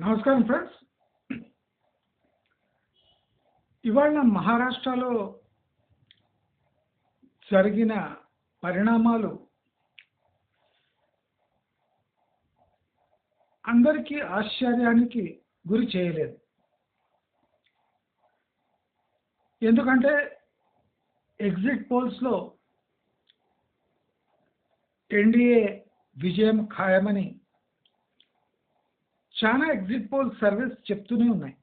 నమస్కారం ఫ్రెండ్స్. ఇవాళ మహారాష్ట్రలో జరిగిన పరిణామాలు అందరికీ ఆశ్చర్యానికి గురి చేయలేదు. ఎందుకంటే ఎగ్జిట్ పోల్స్లో ఎన్డీఏ విజయం ఖాయమని చాలా ఎగ్జిట్ పోల్ సర్వీస్ చెప్తూనే ఉన్నాయి.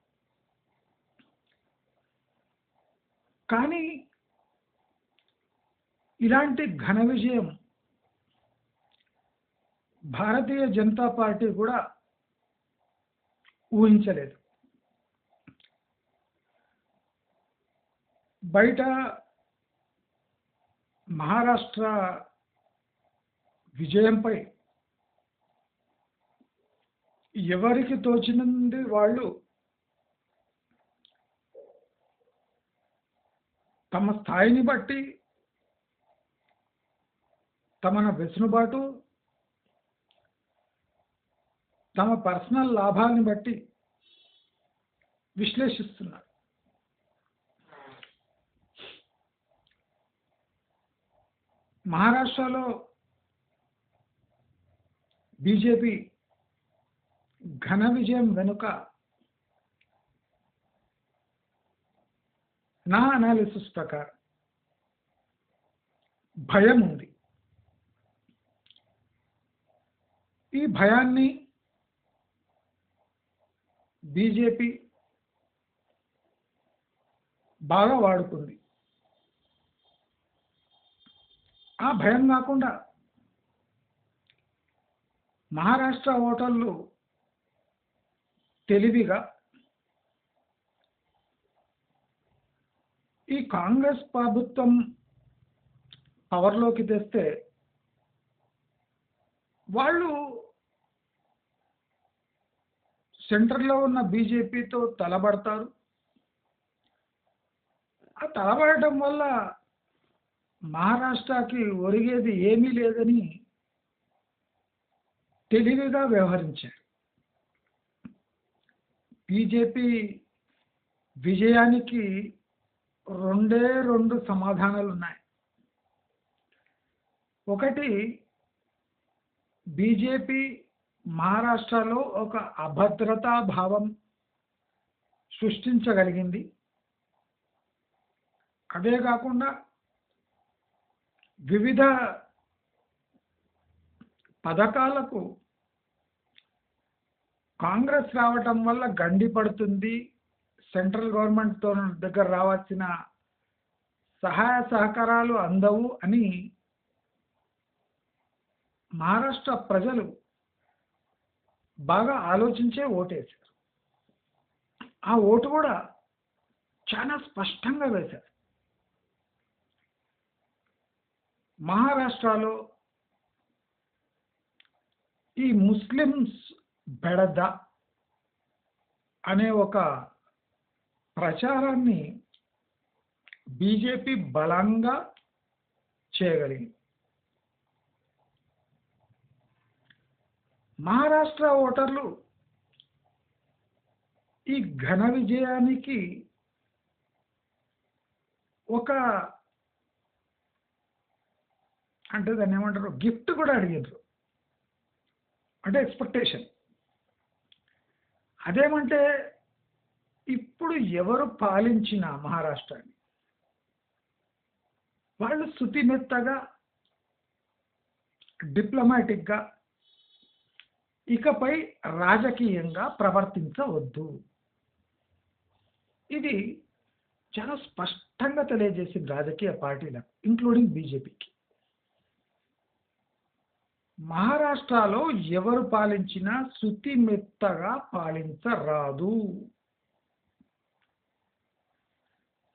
కానీ ఇలాంటి ఘన విజయం భారతీయ జనతా పార్టీ కూడా ఊహించలేదు. బయట మహారాష్ట్ర విజయంపై ఎవరికి తోచినంది వాళ్ళు? తమ స్థాయిని బట్టి తమ వెసులుబాటు తమ పర్సనల్ లాభాన్ని బట్టి విశ్లేషిస్తున్నారు. మహారాష్ట్రలో బీజేపీ ఘన విజయం వెనుక నా అనాలిసిస్ ప్రకారం భయం ఉంది. ఈ భయాన్ని బీజేపీ బాగా వాడుకుంది. ఆ భయం కాకుండా మహారాష్ట్ర ఓటర్లు తెలివిగా ఈ కాంగ్రెస్ ప్రభుత్వం పవర్లోకి తెస్తే వాళ్ళు సెంటర్లో ఉన్న బీజేపీతో తలబడతారు. ఆ తలబడటం వల్ల మహారాష్ట్రకి ఒరిగేది ఏమీ లేదని తెలివిగా వ్యవహరించారు. బీజేపీ విజయానికి రెండే రెండు సమాధానాలు ఉన్నాయి ఒకటి బీజేపీ మహారాష్ట్రలో ఒక అభద్రతా భావం సృష్టించగలిగింది. అదే కాకుండా వివిధ పథకాలకు కాంగ్రెస్ రావటం వల్ల గండి పడుతుంది. సెంట్రల్ గవర్నమెంట్తో దగ్గర రావాల్సిన సహాయ సహకారాలు అందవు అని మహారాష్ట్ర ప్రజలు బాగా ఆలోచించే ఓటేశారు. ఆ ఓటు కూడా చాలా స్పష్టంగా వేశారు. మహారాష్ట్రలో ఈ ముస్లిమ్స్ బెడద అనే ఒక ప్రచారాన్ని బీజేపీ బలంగా చేయగలిగింది. మహారాష్ట్ర ఓటర్లు ఈ ఘన విజయానికి ఒక అంటే దాన్ని ఏమంటారు? గిఫ్ట్ కూడా అడిగారు అంటే ఎక్స్పెక్టేషన్. అదేమంటే ఇప్పుడు ఎవరు పాలించిన మహారాష్ట్రాన్ని? వాళ్ళు శుతిమెత్తగా డిప్లొమాటిక్గా ఇకపై రాజకీయంగా ప్రవర్తించవద్దు. ఇది చాలా స్పష్టంగా తెలియజేసింది రాజకీయ పార్టీలకు ఇంక్లూడింగ్ బీజేపీకి మహారాష్ట్రలో ఎవరు పాలించినా శృతి మెత్తగా పాలించరాదు.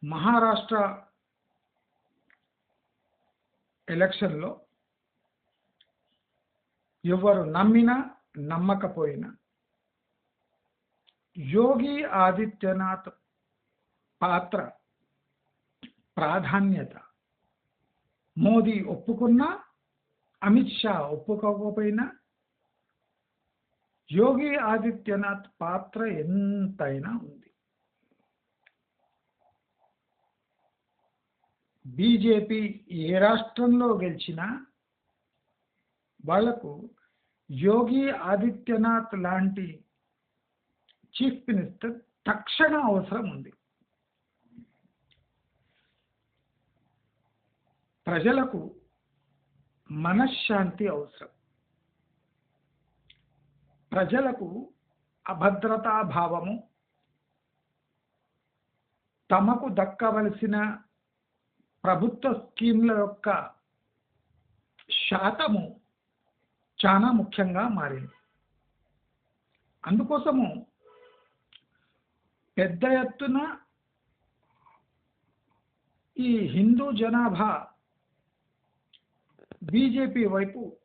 మహారాష్ట్ర ఎలక్షన్లో ఎవరు నమ్మినా నమ్మకపోయినా యోగి ఆదిత్యనాథ్ పాత్ర ప్రాధాన్యత. మోదీ ఒప్పుకున్నా అమిత్ షా ఒప్పుకోకపోయినా యోగి ఆదిత్యనాథ్ పాత్ర ఎంతైనా ఉంది. బీజేపీ ఏ రాష్ట్రంలో గెలిచినా వాళ్ళకు యోగి ఆదిత్యనాథ్ లాంటి చీఫ్ మినిస్టర్ తక్షణ అవసరం ఉంది. ప్రజలకు మనశ్శాంతి అవసరం. ప్రజలకు అభద్రతా భావము తమకు దక్కవలసిన ప్రభుత్వ స్కీమ్ల యొక్క శాతము చాలా ముఖ్యంగా మారింది. అందుకోసము పెద్ద ఎత్తున ఈ హిందూ జనాభా బీజేపీ వైపు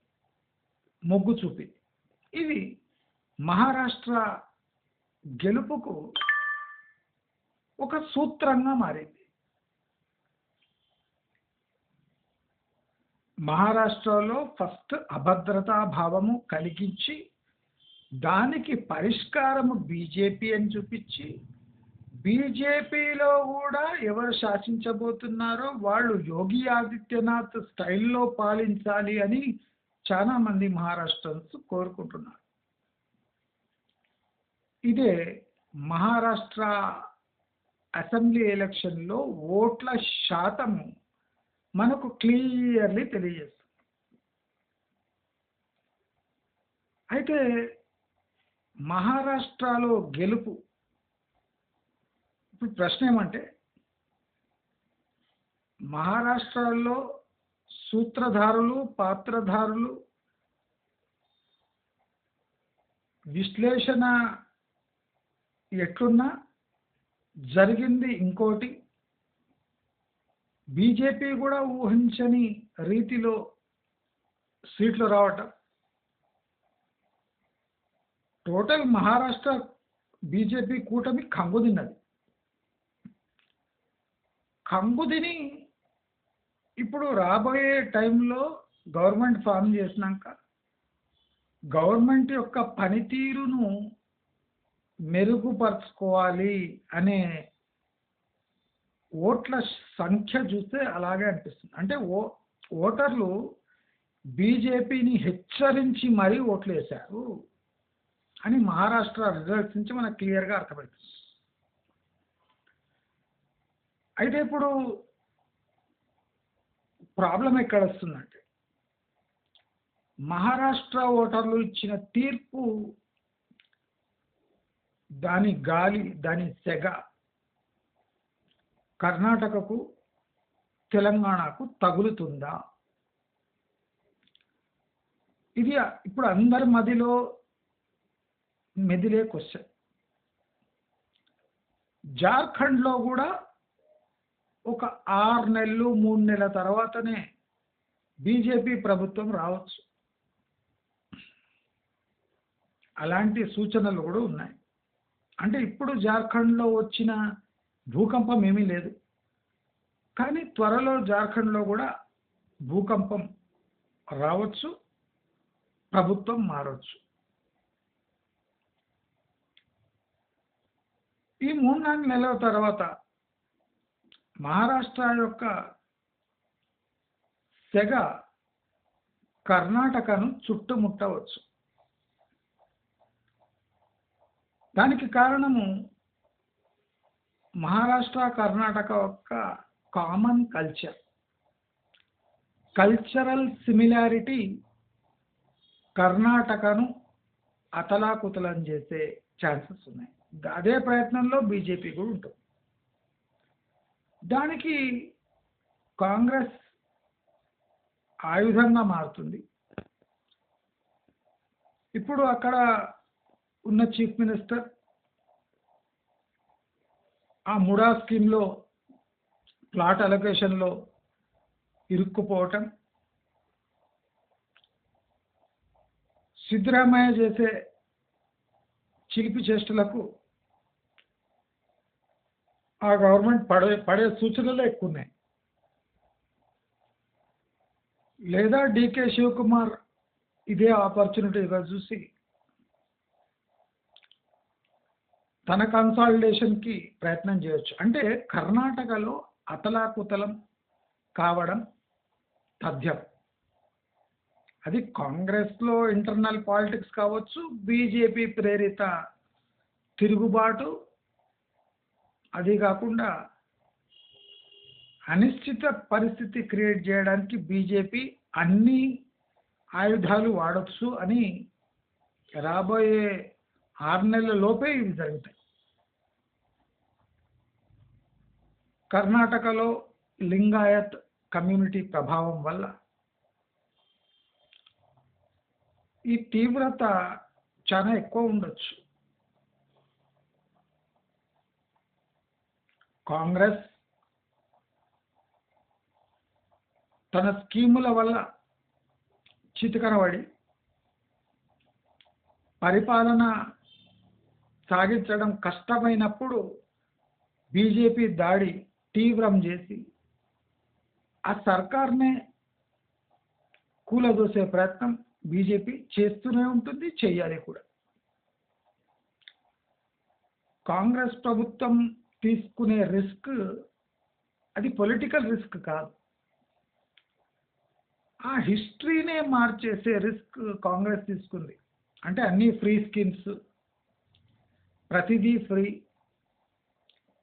మొగ్గు చూపి. ఇది మహారాష్ట్ర గెలుపుకు ఒక సూత్రంగా మారింది. మహారాష్ట్రలో ఫస్ట్ అభద్రతా భావము కలిగించి దానికి పరిష్కారము బీజేపీ అని చూపించి బీజేపీలో కూడా ఎవరు శాసించబోతున్నారో వాళ్ళు యోగి ఆదిత్యనాథ్ స్టైల్లో పాలించాలి అని చాలా మంది మహారాష్ట్రన్స్ కోరుకుంటున్నారు. ఇదే మహారాష్ట్ర అసెంబ్లీ ఎలక్షన్లో ఓట్ల శాతము మనకు క్లియర్లీ తెలియజేస్తుంది. అయితే మహారాష్ట్రలో గెలుపు ఇప్పుడు ప్రశ్న ఏమంటే మహారాష్ట్రలో సూత్రధారులు పాత్రధారులు విశ్లేషణ ఎట్లున్నా జరిగింది ఇంకోటి బీజేపీ కూడా ఊహించని రీతిలో సీట్లు రావటం. టోటల్ మహారాష్ట్ర బీజేపీ కూటమి కంగుదిన్నది. కంబుదిని ఇప్పుడు రాబోయే టైంలో గవర్నమెంట్ ఫామ్ చేసినాక గవర్నమెంట్ యొక్క పనితీరును మెరుగుపరుచుకోవాలి అనే ఓట్ల సంఖ్య చూస్తే అలాగే అనిపిస్తుంది. అంటే ఓ ఓటర్లు బీజేపీని హెచ్చరించి మరీ ఓట్లు వేశారు అని మహారాష్ట్ర రిజల్ట్స్ నుంచి మనకు క్లియర్గా అర్థమవుతుంది. అయితే ఇప్పుడు ప్రాబ్లం ఎక్కడ వస్తుందంటే మహారాష్ట్ర ఓటర్లు ఇచ్చిన తీర్పు దాని గాలి దాని సెగ కర్ణాటకకు తెలంగాణకు తగులుతుందా? ఇది ఇప్పుడు అందరి మదిలో మెదిలే క్వశ్చన్. జార్ఖండ్లో కూడా ఒక ఆరు నెలలు మూడు నెలల తర్వాతనే బీజేపీ ప్రభుత్వం రావచ్చు. అలాంటి సూచనలు కూడా ఉన్నాయి. అంటే ఇప్పుడు జార్ఖండ్లో వచ్చిన భూకంపం ఏమీ లేదు. కానీ త్వరలో జార్ఖండ్లో కూడా భూకంపం రావచ్చు ప్రభుత్వం మారవచ్చు ఈ మూడు నాలుగు నెలల తర్వాత మహారాష్ట్ర యొక్క సెగ కర్ణాటకను చుట్టుముట్టవచ్చు. దానికి కారణము మహారాష్ట్ర కర్ణాటక యొక్క కామన్ కల్చర్ కల్చరల్ సిమిలారిటీ కర్ణాటకను అతలాకుతలం చేసే ఛాన్సెస్ ఉన్నాయి. అదే ప్రయత్నంలో బీజేపీ కూడా ఉంటుంది. దానికి కాంగ్రెస్ ఆయుధంగా మారుతుంది. ఇప్పుడు అక్కడ ఉన్న చీఫ్ మినిస్టర్ ఆ ముడా స్కీమ్లో ప్లాట్ అలొకేషన్లో ఇరుక్కుపోవటం సిద్ధరామయ్య చేసే చిలిపి చేష్టలకు ఆ గవర్నమెంట్ పడే పడే సూచనలే ఎక్కువ ఉన్నాయి లేదా డికే శివకుమార్ ఇదే ఆపర్చునిటీగా చూసి తన కన్సాలిడేషన్కి ప్రయత్నం చేయొచ్చు. అంటే కర్ణాటకలో అతలాకుతలం కావడం తథ్యం. అది కాంగ్రెస్లో ఇంటర్నల్ పాలిటిక్స్ కావచ్చు బీజేపీ ప్రేరిత తిరుగుబాటు అది కాకుండా అనిశ్చిత పరిస్థితి క్రియేట్ చేయడానికి బీజేపీ అన్ని ఆయుధాలు వాడచ్చు అని రాబోయే ఆరు నెలల లోపే ఇవి జరుగుతాయి. కర్ణాటకలో లింగాయత్ కమ్యూనిటీ ప్రభావం వల్ల ఈ తీవ్రత చాలా ఎక్కువ ఉండొచ్చు. కాంగ్రెస్ తన స్కీముల వల్ల చితికనబడి పరిపాలన సాగించడం కష్టమైనప్పుడు బీజేపీ దాడి తీవ్రం చేసి ఆ సర్కార్నే కూలదోసే ప్రయత్నం బీజేపీ చేస్తూనే ఉంటుంది చేయాలి కూడా. కాంగ్రెస్ ప్రభుత్వం తీసుకునే రిస్క్ అది పొలిటికల్ రిస్క్ కాదు. ఆ హిస్టరీనే మార్చేసే రిస్క్ కాంగ్రెస్ తీసుకుంది. అంటే అన్ని ఫ్రీ స్కీమ్స్ ప్రతిదీ ఫ్రీ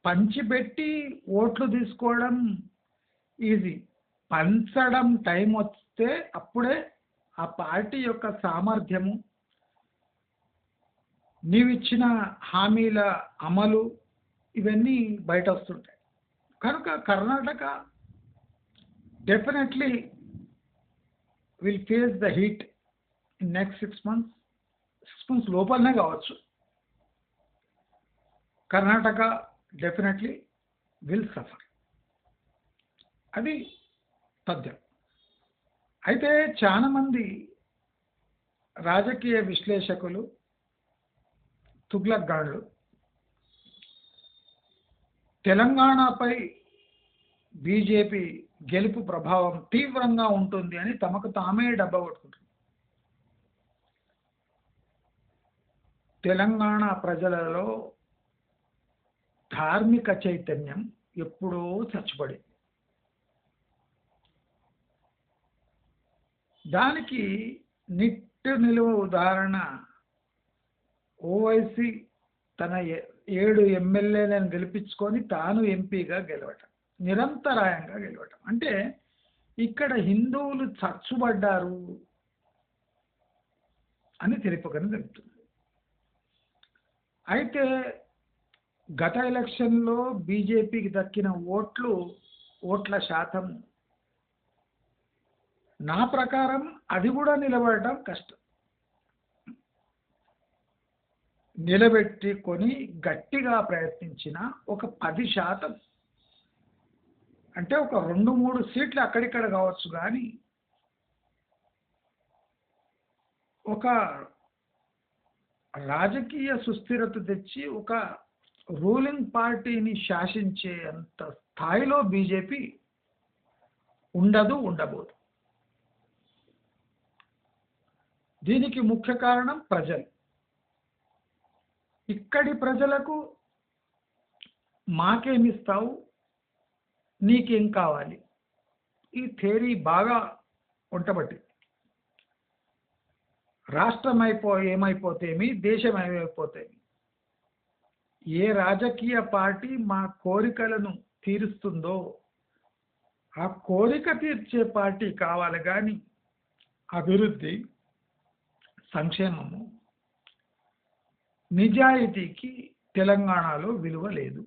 పంచిపెట్టి ఓట్లు తీసుకోవడం ఈజీ పంచడం టైం వస్తే అప్పుడే ఆ పార్టీ యొక్క సామర్థ్యము నీవిచ్చిన హామీల అమలు ఇవన్నీ బయట వస్తుంటాయి కనుక Karnataka definitely will face the heat in next six months six months లోపలనే కావచ్చు. కర్ణాటక డెఫినెట్లీ విల్ సఫర్ అది తథ్యం అయితే చాలామంది రాజకీయ విశ్లేషకులు తుగ్లక్ గాడులు తెలంగాణపై బీజేపీ గెలుపు ప్రభావం తీవ్రంగా ఉంటుంది అని తమకు తామే డబ్బా కొట్టుకుంటుంది తెలంగాణ ప్రజలలో ధార్మిక చైతన్యం ఎప్పుడో చచ్చిపడింది దానికి నిట్టు నిలువ ఉదాహరణ ఓవైసీ తన ఏ- ఏడు ఎమ్మెల్యేలను గెలిపించుకొని తాను ఎంపీగా గెలవటం నిరంతరాయంగా గెలవటం. అంటే ఇక్కడ హిందువులు చచ్చుబడ్డారు అని తెలుపకని తెలుపుతుంది అయితే గత ఎలక్షన్లో బీజేపీకి దక్కిన ఓట్లు ఓట్ల శాతం నా ప్రకారం అది కూడా నిలబడటం కష్టం. నిలబెట్టుకొని గట్టిగా ప్రయత్నించిన ఒక పది శాతం. అంటే ఒక రెండు మూడు సీట్లు అక్కడిక్కడ కావచ్చు కానీ ఒక రాజకీయ సుస్థిరత తెచ్చి ఒక రూలింగ్ పార్టీని శాసించే అంత స్థాయిలో బీజేపీ ఉండదు ఉండబోదు. దీనికి ముఖ్య కారణం ప్రజలు. ఇక్కడి ప్రజలకు మాకేమిస్తావు? నీకేం కావాలి? ఈ థేరీ బాగా ఉంటబట్టి రాష్ట్రం అయిపో ఏమైపోతేమి దేశం ఏమైపోతేమి ఏ రాజకీయ పార్టీ మా కోరికలను తీరుస్తుందో ఆ కోరిక తీర్చే పార్టీ కావాలి కానీ అభివృద్ధి సంక్షేమము నిజాయితీకి తెలంగాణలో విలువ లేదు.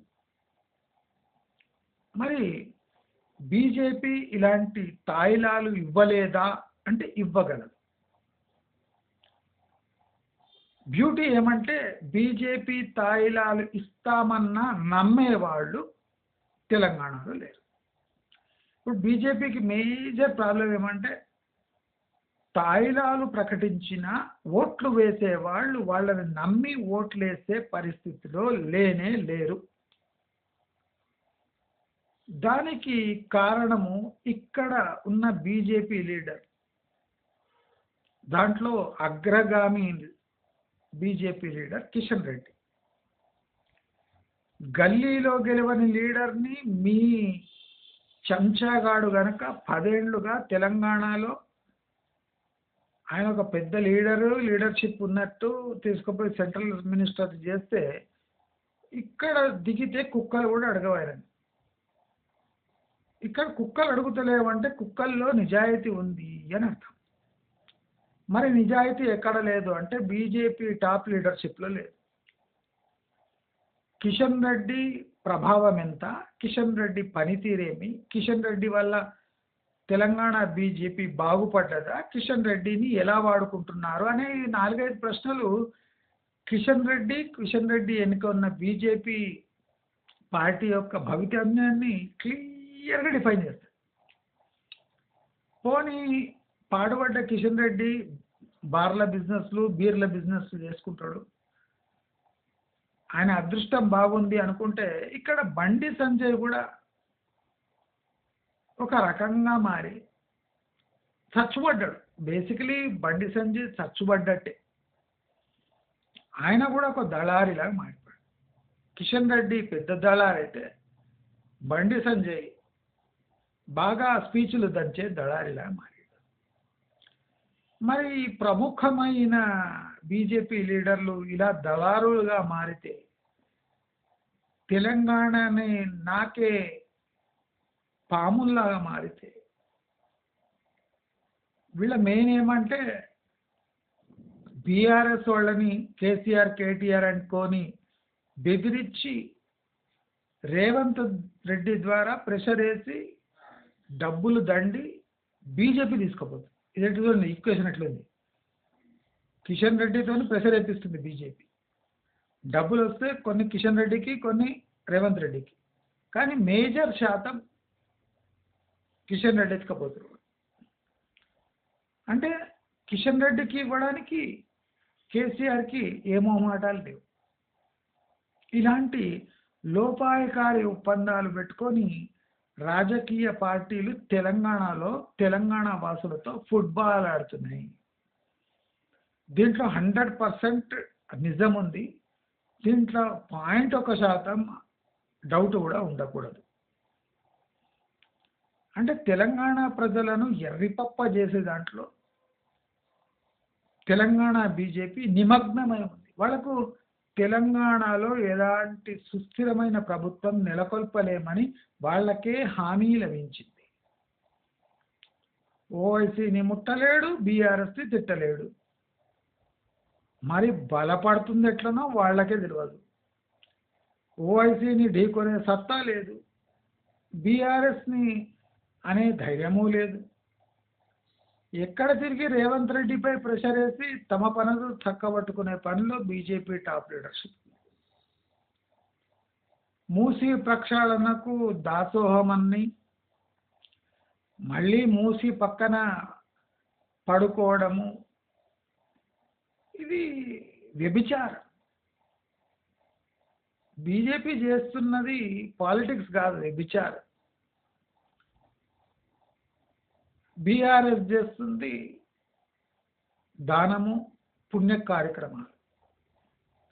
మరి బీజేపీ ఇలాంటి తాయిలాలు ఇవ్వలేదా అంటే ఇవ్వగలదు. బ్యూటీ ఏమంటే బీజేపీ తాయిలాలు ఇస్తామన్నా నమ్మేవాళ్ళు తెలంగాణలో లేరు. ఇప్పుడు బీజేపీకి మేజర్ ప్రాబ్లం ఏమంటే తాయిలాలు ప్రకటించిన ఓట్లు వేసే వాళ్ళు వాళ్ళని నమ్మి ఓట్లేసే పరిస్థితిలో లేనే లేరు. దానికి కారణము ఇక్కడ ఉన్న బీజేపీ లీడర్. దాంట్లో అగ్రగామి బీజేపీ లీడర్ కిషన్ రెడ్డి. గల్లీలో గెలవని లీడర్ని మీ చెంచాగాడు గనక పదేండ్లుగా తెలంగాణలో ఆయన ఒక పెద్ద లీడరు లీడర్షిప్ ఉన్నట్టు తీసుకుపోయి సెంట్రల్ మినిస్టర్ చేస్తే ఇక్కడ దిగితే కుక్కలు కూడా అడగవారని ఇక్కడ కుక్కలు అడుగుతలేవంటే కుక్కల్లో నిజాయితీ ఉంది అని అర్థం. మరి నిజాయితీ ఎక్కడ లేదు అంటే బీజేపీ టాప్ లీడర్షిప్లో లేదు. కిషన్ రెడ్డి ప్రభావం ఎంత? కిషన్ రెడ్డి పనితీరేమి? కిషన్ రెడ్డి వల్ల తెలంగాణ బీజేపీ బాగుపడ్డదా? కిషన్ రెడ్డిని ఎలా వాడుకుంటున్నారు? అనే నాలుగైదు ప్రశ్నలు కిషన్ రెడ్డి కిషన్ రెడ్డి వెనుక ఉన్న బీజేపీ పార్టీ యొక్క భవితవ్యాన్ని క్లియర్గా డిఫైన్ చేస్తారు పోనీ పాడుపడ్డ కిషన్ రెడ్డి బార్ల బిజినెస్లు బీర్ల బిజినెస్లు చేసుకుంటాడు. ఆయన అదృష్టం బాగుంది అనుకుంటే ఇక్కడ బండి సంజయ్ కూడా ఒక రకంగా మారి. చచ్చుబడ్డాడు. బేసికలీ బండి సంజయ్ చచ్చుబడ్డట్టే. ఆయన కూడా ఒక దళారిలాగా మారిపోయాడు. కిషన్ రెడ్డి పెద్ద దళారైతే అయితే బండి సంజయ్ బాగా స్పీచ్లు దంచే దళారిలాగా మారాడు. మరి ప్రముఖమైన బీజేపీ లీడర్లు ఇలా దళారులుగా మారితే తెలంగాణని నాకే పాముల్లాగా మారితే వీళ్ళ మెయిన్ ఏమంటే బీఆర్ఎస్ వాళ్ళని కేసీఆర్ కేటీఆర్ అనుకొని బెదిరించి రేవంత్ రెడ్డి ద్వారా ప్రెషర్ వేసి డబ్బులు దండి బీజేపీ తీసుకుపోతుంది. ఇది ఎట్లుంది ఈక్వేషన్ ఎట్లుంది కిషన్ రెడ్డితో ప్రెషర్ వేపిస్తుంది బీజేపీ డబ్బులు వస్తే కొన్ని కిషన్ రెడ్డికి కొన్ని రేవంత్ రెడ్డికి. కానీ మేజర్ శాతం కిషన్ రెడ్డి ఎత్తుకపోతారు. అంటే కిషన్ రెడ్డికి ఇవ్వడానికి కేసీఆర్కి ఏమో మాటలు లేవు. ఇలాంటి లోపాయకారి ఒప్పందాలు పెట్టుకొని రాజకీయ పార్టీలు తెలంగాణలో తెలంగాణ వాసులతో ఫుట్బాల్ ఆడుతున్నాయి. దీంట్లో హండ్రెడ్ పర్సెంట్ నిజం ఉంది. దీంట్లో పాయింట్ ఒక శాతం డౌట్ కూడా ఉండకూడదు. అంటే తెలంగాణ ప్రజలను ఎర్రిపప్ప చేసే దాంట్లో తెలంగాణ బీజేపీ నిమగ్నమై ఉంది. వాళ్ళకు తెలంగాణలో ఎలాంటి సుస్థిరమైన ప్రభుత్వం నెలకొల్పలేమని వాళ్ళకే హామీ లభించింది. ఓవైసీని ముట్టలేడు బీఆర్ఎస్ని తిట్టలేడు. మరి బలపడుతుంది ఎట్లనో వాళ్ళకే తెలియదు ఓవైసీని ఢీకొనే సత్తా లేదు. బీఆర్ఎస్ని అనే ధైర్యమూ లేదు. ఎక్కడ తిరిగి రేవంత్ రెడ్డిపై ప్రెషర్ వేసి తమ పనులు చక్కబట్టుకునే పనిలో బీజేపీ టాప్ లీడర్షిప్ మూసి ప్రక్షాళనకు దాసోహమన్ని మళ్ళీ మూసి పక్కన పడుకోవడము ఇది వ్యభిచారం. బీజేపీ చేస్తున్నది పాలిటిక్స్ కాదు వ్యభిచారం. బీఆర్ఎస్ చేస్తుంది దానము పుణ్య కార్యక్రమాలు.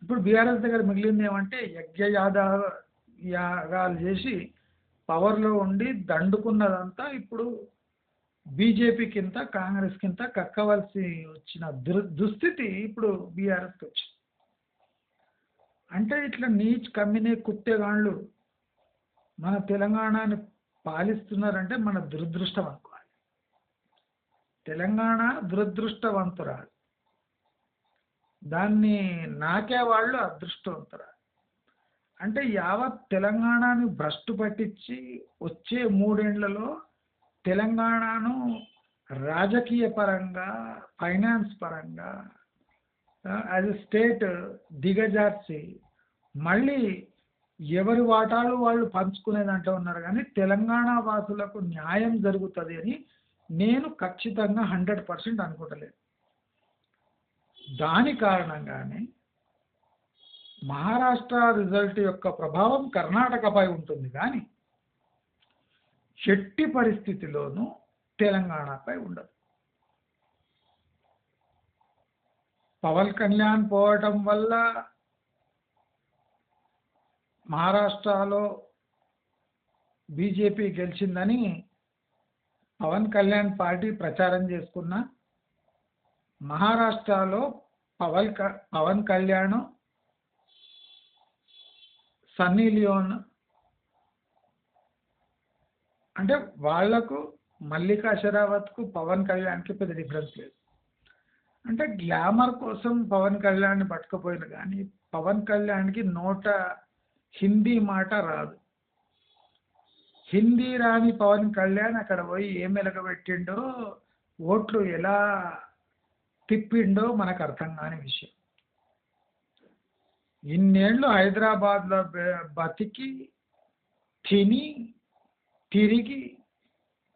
ఇప్పుడు బీఆర్ఎస్ దగ్గర మిగిలింది ఏమంటే యజ్ఞ యాద యాగాలు చేసి పవర్లో ఉండి దండుకున్నదంతా ఇప్పుడు బీజేపీ కింద కాంగ్రెస్ కింద కక్కవలసి వచ్చిన దుర్ దుస్థితి ఇప్పుడు బీఆర్ఎస్కి వచ్చింది. అంటే ఇట్లా నీచ్ కమ్మినే కుత్తేగాళ్ళు మన తెలంగాణని పాలిస్తున్నారంటే మన దురదృష్టం అనుకో. తెలంగాణ దురదృష్టవంతురాలు. దాన్ని నాకే వాళ్ళు అదృష్టవంతురాలు. అంటే యావత్ తెలంగాణని భ్రష్టు పట్టించి వచ్చే మూడేండ్లలో తెలంగాణను రాజకీయ పరంగా ఫైనాన్స్ పరంగా యాజ్ ఎ స్టేట్ దిగజార్చి మళ్ళీ ఎవరి వాటాలు వాళ్ళు పంచుకునేదంటే ఉన్నారు కానీ తెలంగాణ వాసులకు న్యాయం జరుగుతుంది అని నేను ఖచ్చితంగా హండ్రెడ్ పర్సెంట్ అనుకుంటలేదు. దాని కారణంగానే మహారాష్ట్ర రిజల్ట్ యొక్క ప్రభావం కర్ణాటకపై ఉంటుంది కానీ చెట్టి పరిస్థితిలోనూ తెలంగాణపై ఉండదు. పవన్ కళ్యాణ్ పోవటం వల్ల మహారాష్ట్రలో బీజేపీ గెలిచిందని పవన్ కళ్యాణ్ పార్టీ ప్రచారం చేసుకున్న మహారాష్ట్రలో పవన్ క- పవన్ కళ్యాణ్ సన్నీ లియోన్ అంటే వాళ్ళకు మల్లికా షరావత్కు పవన్ కళ్యాణ్కి పెద్ద డిఫరెన్స్ లేదు. అంటే గ్లామర్ కోసం పవన్ కళ్యాణ్ పట్టుకుపోయిన కానీ పవన్ కళ్యాణ్కి నోట హిందీ మాట రాదు. హిందీ రాని పవన్ కళ్యాణ్ అక్కడ పోయి ఏం వెలగబెట్టిండో ఓట్లు ఎలా తిప్పిండో మనకు అర్థం కాని విషయం. ఇన్నేళ్ళు హైదరాబాద్లో బతికి తిని తిరిగి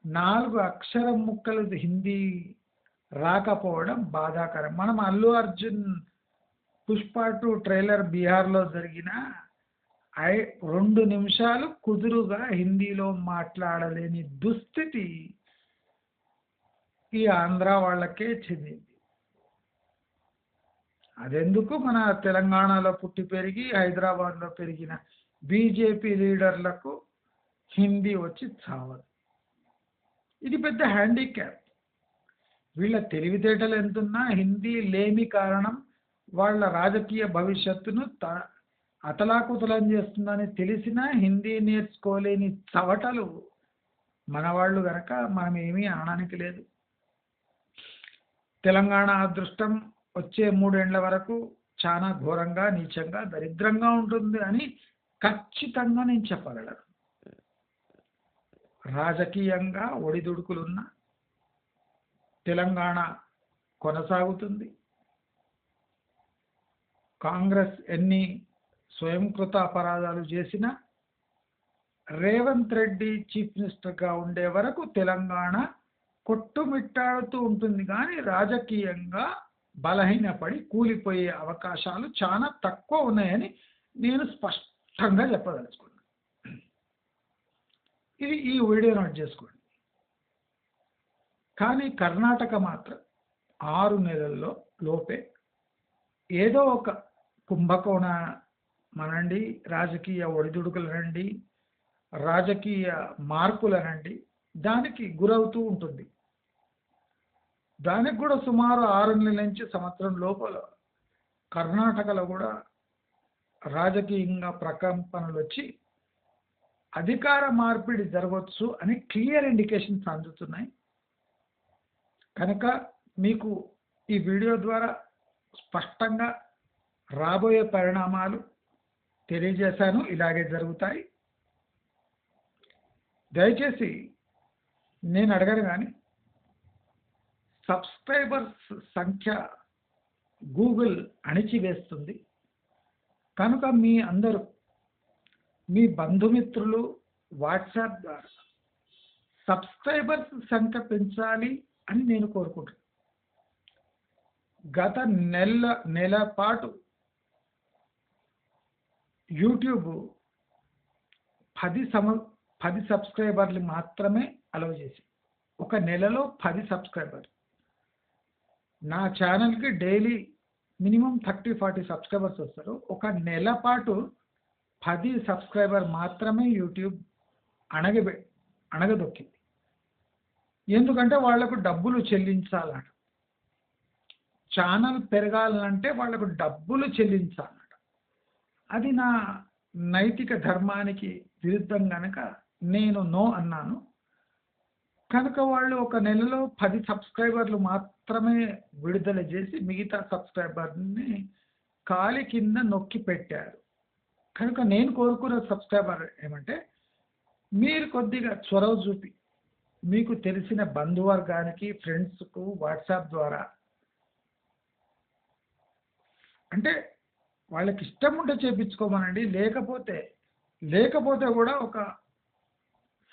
నాలుగు అక్షరం ముక్కలు హిందీ రాకపోవడం బాధాకరం. మనం అల్లు అర్జున్ పుష్ప టూ ట్రైలర్ బీహార్లో జరిగిన ఐ రెండు నిమిషాలు కుదురుగా హిందీలో మాట్లాడలేని దుస్థితి ఈ ఆంధ్ర వాళ్ళకే చెందింది. అదెందుకు? మన తెలంగాణలో పుట్టి పెరిగి హైదరాబాద్లో పెరిగిన బీజేపీ లీడర్లకు హిందీ వచ్చి చావదు. ఇది పెద్ద హ్యాండిక్యాప్. వీళ్ళ తెలివితేటలు ఎంతున్నా హిందీ లేమి కారణం వాళ్ళ రాజకీయ భవిష్యత్తును అతలాకుతలం చేస్తుందని తెలిసినా హిందీ నేర్చుకోలేని చవటలు మనవాళ్ళు గనక మనం ఏమీ అనడానికి లేదు. తెలంగాణ అదృష్టం వచ్చే మూడేండ్ల వరకు చాలా ఘోరంగా నీచంగా దరిద్రంగా ఉంటుంది అని ఖచ్చితంగా నేను చెప్పగలను. రాజకీయంగా ఒడిదుడుకులున్న తెలంగాణ కొనసాగుతుంది. కాంగ్రెస్ ఎన్ని స్వయంకృత అపరాధాలు చేసిన రేవంత్ రెడ్డి చీఫ్ మినిస్టర్గా ఉండే వరకు తెలంగాణ కొట్టుమిట్టాడుతూ ఉంటుంది. కానీ రాజకీయంగా బలహీనపడి కూలిపోయే అవకాశాలు చాలా తక్కువ ఉన్నాయని నేను స్పష్టంగా చెప్పదలుచుకున్నాను ఇది ఈ వీడియో నోట్ చేసుకోండి. కానీ కర్ణాటక మాత్రం ఆరు నెలల్లో లోపే ఏదో ఒక కుంభకోణ మనండి రాజకీయ ఒడిదుడుకులనండి రాజకీయ మార్పులనండి దానికి గురవుతూ ఉంటుంది. దానికి కూడా సుమారు ఆరు నెలల నుంచి సంవత్సరం లోపల కర్ణాటకలో కూడా రాజకీయంగా ప్రకంపనలు వచ్చి అధికార మార్పిడి జరగవచ్చు అని క్లియర్ ఇండికేషన్స్ అందుతున్నాయి. కనుక మీకు ఈ వీడియో ద్వారా స్పష్టంగా రాబోయే పరిణామాలు తెలియజేశాను. ఇలాగే జరుగుతాయి. దయచేసి నేను అడగను కానీ సబ్స్క్రైబర్స్ సంఖ్య గూగుల్ అణిచివేస్తుంది. కనుక మీ అందరూ మీ బంధుమిత్రులు వాట్సాప్ ద్వారా సబ్స్క్రైబర్స్ సంఖ్య పెంచాలి అని నేను కోరుకుంటున్నాను. గత నెల నెల పాటు యూట్యూబ్ పది సమ పది సబ్స్క్రైబర్లు మాత్రమే అలౌ చేసి ఒక నెలలో పది సబ్స్క్రైబర్ నా ఛానల్కి daily minimum thirty forty subscribers వస్తారు. ఒక నెల పాటు పది సబ్స్క్రైబర్ మాత్రమే యూట్యూబ్ అణగబె అణగదొక్కింది. ఎందుకంటే వాళ్ళకు డబ్బులు చెల్లించాలట. ఛానల్ పెరగాలంటే వాళ్ళకు డబ్బులు చెల్లించాలి. అది నా నైతిక ధర్మానికి విరుద్ధం కనుక నేను నో అన్నాను. కనుక వాళ్ళు ఒక నెలలో పది సబ్స్క్రైబర్లు మాత్రమే విడుదల చేసి మిగతా సబ్స్క్రైబర్ని కాలి కింద నొక్కి పెట్టారు. కనుక నేను కోరుకున్న సబ్స్క్రైబర్ ఏమంటే మీరు కొద్దిగా చొరవ చూపి మీకు తెలిసిన బంధువర్గానికి ఫ్రెండ్స్కు వాట్సాప్ ద్వారా అంటే వాళ్ళకి ఇష్టం ఉంటే చేయించుకోమనండి లేకపోతే లేకపోతే కూడా ఒక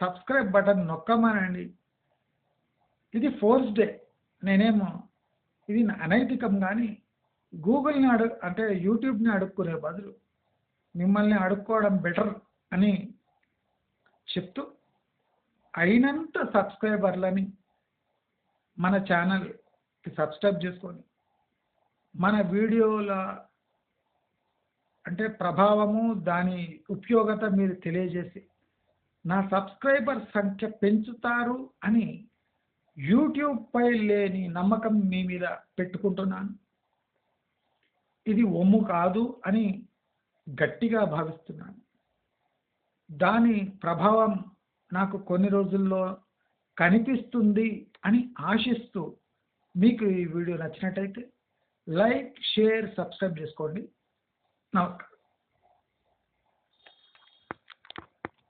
సబ్స్క్రైబ్ బటన్ నొక్కమనండి. ఇది ఫోర్స్ డే. నేనేమో ఇది అనైతికం కానీ గూగుల్ని అడు అంటే యూట్యూబ్ని అడుక్కునే బదులు మిమ్మల్ని అడుక్కోవడం బెటర్ అని చెప్తూ అయినంత సబ్స్క్రైబర్లని మన ఛానల్కి సబ్స్క్రైబ్ చేసుకొని మన వీడియోల అంటే ప్రభావము దాని ఉపయోగత మీరు తెలియజేసి నా సబ్స్క్రైబర్ సంఖ్య పెంచుతారు అని యూట్యూబ్పై లేని నమ్మకం మీ మీద పెట్టుకుంటున్నాను. ఇది ఒమ్ము కాదు అని గట్టిగా భావిస్తున్నాను. దాని ప్రభావం నాకు కొన్ని రోజుల్లో కనిపిస్తుంది అని ఆశిస్తూ మీకు ఈ వీడియో నచ్చినట్టయితే లైక్ షేర్ సబ్స్క్రైబ్ చేసుకోండి. నమస్కారం